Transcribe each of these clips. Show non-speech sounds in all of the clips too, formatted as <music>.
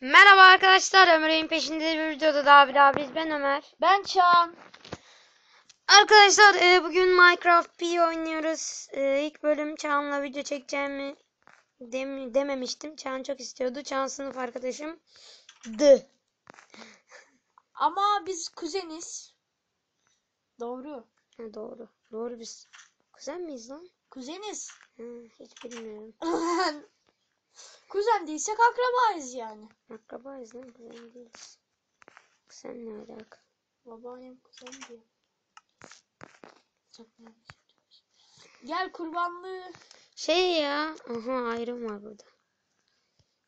Merhaba arkadaşlar Ömer'in peşinde bir videoda daha bir daha biz ben Ömer. Ben Çağan. Arkadaşlar e, bugün Minecraft P oynuyoruz. E, ilk bölüm Çağan'la video çekeceğimi dem dememiştim. Çağan çok istiyordu. Çağan sınıf arkadaşım. D. Ama biz kuzeniz. Doğru. Ha, doğru. Doğru biz. Kuzen miyiz lan? Kuzeniz. Ha, hiç bilmiyorum. <laughs> Kuzen değilsek akrabayız yani. Akrabayız lan kuzen değiliz. Kuzen ne alaka? Babaannem kuzen diyor. Çok. Gel kurbanlığı. Şey ya. Aha ayrım var burada.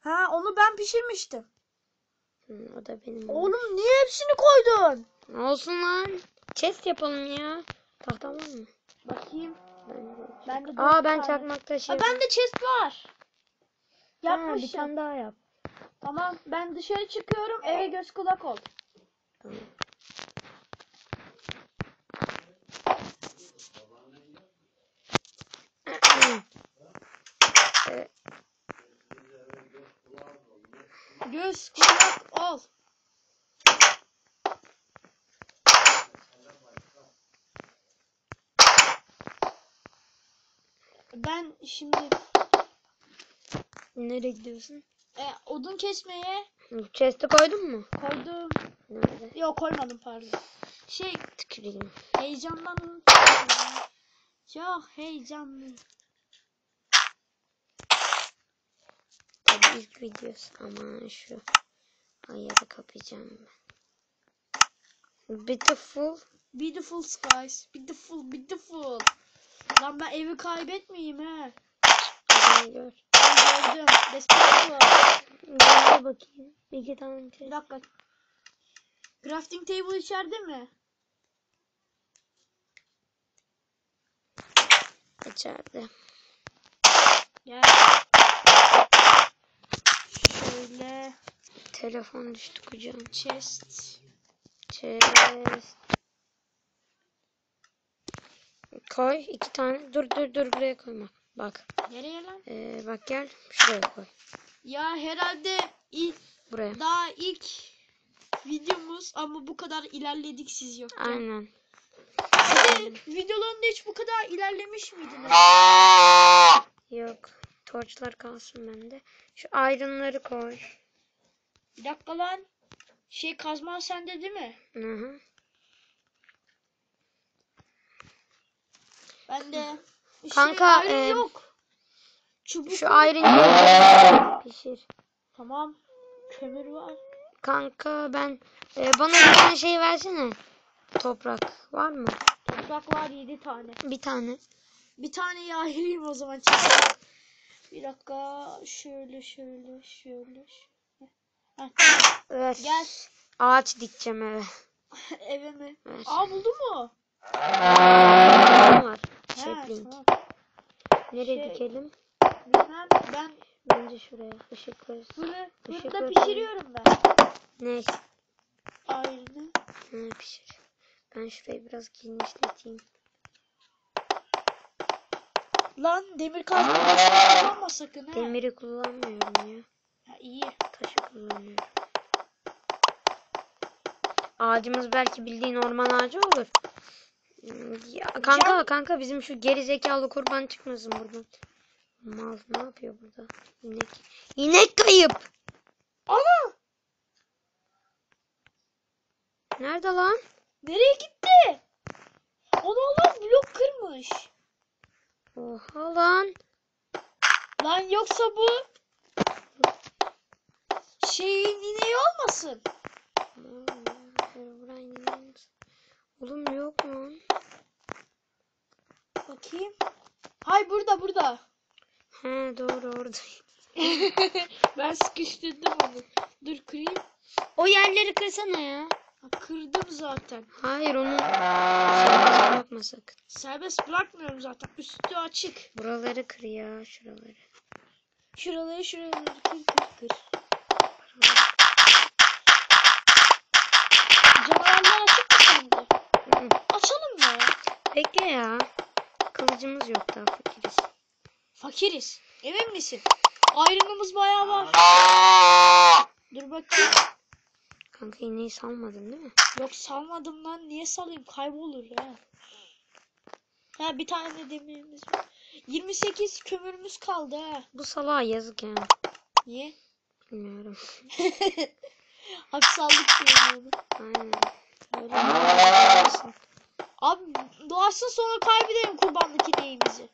Ha onu ben pişirmiştim. Hı, o da benim. Oğlum niye hepsini koydun? Olsun lan. Chest yapalım ya. Tahta var mı? Bakayım. Ben Ben de Aa ben tane. çakmak Ha, taşıyorum. bende chest var. Ha, Yapmışım. bir tane daha yap. Tamam ben dışarı çıkıyorum eve göz kulak ol. Tamam. Göz kulak ol. Ben şimdi Nereye gidiyorsun? e, odun kesmeye Chest'e koydun mu? koydum. Nerede? Yok koymadım pardon. Şey Tüküreyim. heyecandan çok heyecanlı. Tabii ilk videosu. Aman şu ayarı kapayacağım ben. Beautiful. Beautiful skies. Beautiful, beautiful. Lan ben evi kaybetmeyeyim he. Hadi gör. Gördüm. Despacito. Gel bakayım. İki tane Bir chest. dakika. Crafting table içeride mi? içeride. Gel. Şöyle Telefon düştü kucağıma. chest. Chest. Koy iki tane. Dur dur dur buraya koyma. Bak. Nereye lan? Ee, bak gel şuraya koy. Ya herhalde ilk Buraya. daha ilk videomuz ama bu kadar ilerledik siz yokken. Aynen. <laughs> De videolarında hiç bu kadar ilerlemiş miydiniz? Yok. Torçlar kalsın bende. Şu ayrınları koy. Bir dakika lan. Şey kazman sende değil mi? Hı hı. Bende. Şey, Kanka, e, yok. Çubuk. Şu ayrını <laughs> pişir. Tamam. Kömür var. Kanka ben e, bana bir tane şey versene. Toprak var mı? Toprak var 7 tane. Bir tane. Bir tane ayırayım o zaman çekelim. Bir dakika. Şöyle şöyle şöyle. şöyle. Heh, Ver. Gel. Ağaç dikeceğim eve. <laughs> eve mi? Ver. Aa buldun mu? <laughs> Var? Sapling. tamam. Nereye Şey- dikelim? Bilmem ben Bence şuraya. Işık koyarız. bunu Teşekkür burada ederim. pişiriyorum ben. Ne? Ayrını. Ne pişir? Ben şurayı biraz genişleteyim. Lan demir kazma kullanma sakın ha. Demiri kullanmıyorum ya. Ha, iyi. Taşı kullanıyorum. Ağacımız belki bildiğin orman ağacı olur. Ya kanka kanka bizim şu geri zekalı kurban çıkmasın buradan. Mal ne yapıyor burada? İnek. İnek kayıp. Ana! Nerede lan? Nereye gitti? Onu lan blok kırmış. Oha lan. Lan yoksa bu şeyin ineği olmasın. Oğlum yok lan. Bakayım. Hay burada burada. He doğru orada. <laughs> ben sıkıştırdım onu. Dur kırayım. O yerleri kırsana ya. Ha, kırdım zaten. Hayır onu serbest bırakma sakın. Serbest bırakmıyorum zaten. Üstü açık. Buraları kır ya şuraları. Şuraları şuraları kır kır kır. Bekle ya. Kılıcımız yok daha fakiriz. Fakiriz. Emin misin? Ayrımımız bayağı var. Dur bakayım. Kanka iğneyi salmadın değil mi? Yok salmadım lan. Niye salayım? Kaybolur ya. Ha bir tane de demirimiz var. 28 kömürümüz kaldı ha. Bu salağa yazık ya. Niye? Bilmiyorum. <laughs> Haksızlık diyorum onu. Aynen. Böyle? Abi doğarsın sonra kaybedelim kurbanlık ineğimizi.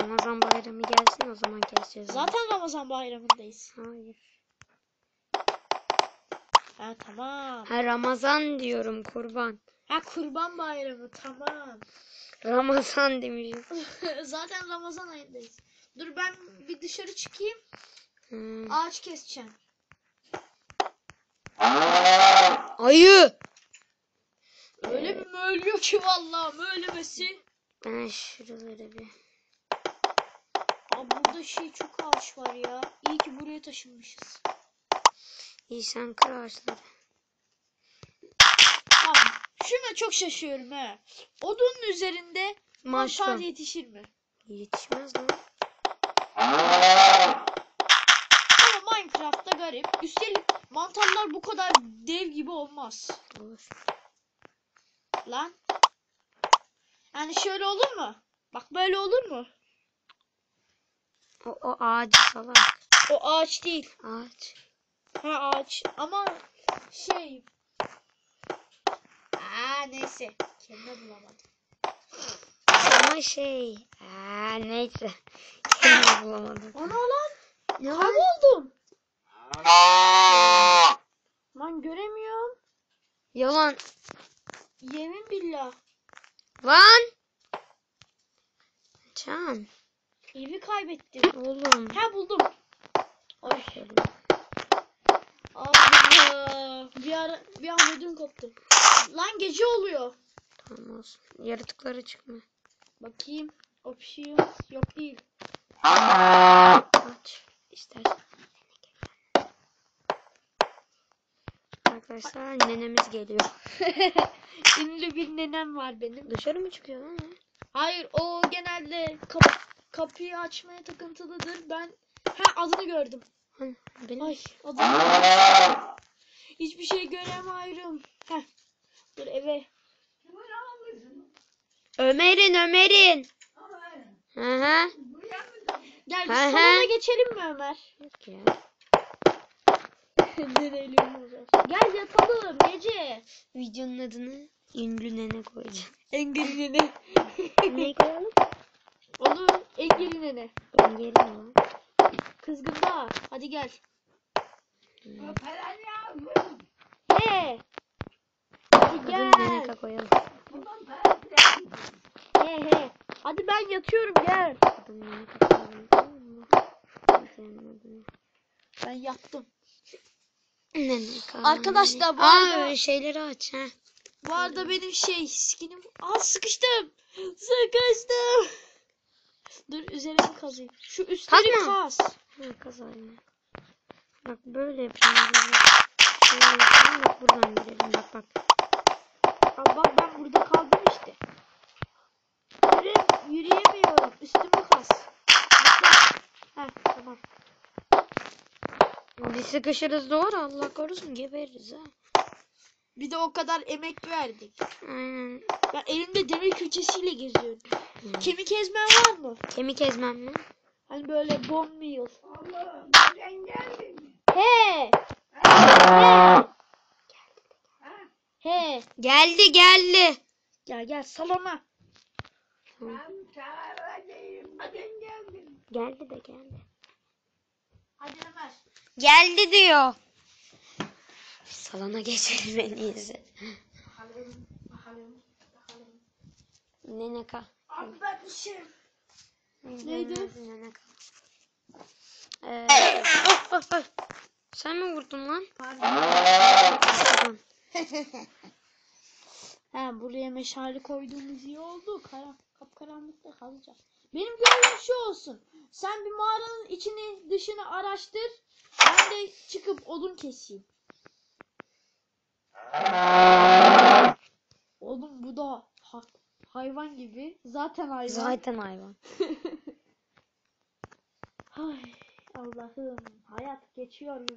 Ramazan bayramı gelsin o zaman keseceğiz. Zaten Ramazan bayramındayız. Hayır. Ha tamam. Ha Ramazan diyorum kurban. Ha kurban bayramı tamam. Ramazan demişim. <laughs> Zaten Ramazan ayındayız. Dur ben bir dışarı çıkayım. Hmm. Ağaç keseceğim. Ayı. Öyle bir möylüyor ki vallahi möylemesi. Ben şuraları bir. Abi burada şey çok ağaç var ya. İyi ki buraya taşınmışız. İyi sen kır ağaçları. Abi şuna çok şaşıyorum he. Odunun üzerinde mantar Maşallah. yetişir mi? Yetişmez lan. Ama Minecraft'ta garip. Üstelik mantarlar bu kadar dev gibi olmaz. Olur. Lan. Yani şöyle olur mu? Bak böyle olur mu? O, o ağacı salak. O ağaç değil. Ağaç. Ha ağaç. Ama şey. Aa neyse. Kendime bulamadım. Ama şey. Aa, neyse. Kendimi bulamadım. Ana lan. Ne var? Kayboldum. Lan göremiyorum. Yalan. Yemin billah. Lan. Can. Evi kaybettim. Oğlum. Ha buldum. Ay. Allah. Bir ara bir an ödüm koptu. Lan gece oluyor. Tamam olsun. Yaratıklara çıkma. Bakayım. Options yok değil. Aç. Arkadaşlar nenemiz geliyor. <laughs> Ünlü bir nenem var benim. Dışarı mı çıkıyor lan? Hayır o genelde kap- kapıyı açmaya takıntılıdır. Ben ha adını gördüm. Benim Ay adını gördüm. Hiçbir şey göremiyorum. Heh. Dur eve. Ömer'in Ömer'in. Hı hı. Gel hı. salona geçelim mi Ömer? Yok ya. Nereli olacağız? Gel yatalım gece. Videonun adını ünlü nene koyacağım. Engin <laughs> nene. ne koyalım? Onu Engin nene. Ben gelin lan. Kızgında. Hadi gel. Hmm. He. Hadi gel. neneka koyalım. He he. Hadi ben yatıyorum gel. Ben yattım. Arkadaşlar, bu Aa arada- öyle şeyleri aç ha. Bu arada benim şey skinim... Aa sıkıştım. Sıkıştım. Dur üzerine kazayım. Şu üstleri Kazma. kaz. Ha kazayım. Bak böyle yapacağım. Böyle. Yapayım bak buradan girelim. Bak bak. Aa, bak ben burada kaldım işte. Yürü, yürüyemiyorum. Üstümü kaz. Heh tamam. Bir sıkışırız doğru Allah korusun gebeririz ha. Bir de o kadar emek verdik. Aynen. Ben elimde demir külçesiyle geziyorum. Hmm. Kemik ezmen var mı? Kemik ezmem mi? Hani böyle bone meal. He. He. Geldi geldi. Gel gel salona. Geldi de geldi. Hadi Ömer. Geldi diyor. Salona geçelim en iyisi. Bakalım. Bakalım. Bakalım. Neneka. Abi ben bir şey. Neydi? Neneka. Ee, oh, oh, oh. Sen mi vurdun lan? <laughs> Pardon. He buraya meşale koyduğumuz iyi oldu. Kara, kapkaranlıkta kalacak. Benim görevim şu olsun. Sen bir mağaranın içini dışını araştır. Ben de çıkıp odun keseyim. Oğlum bu da ha- hayvan gibi. Zaten hayvan. Zaten hayvan. <laughs> Ay, Allah'ım hayat geçiyor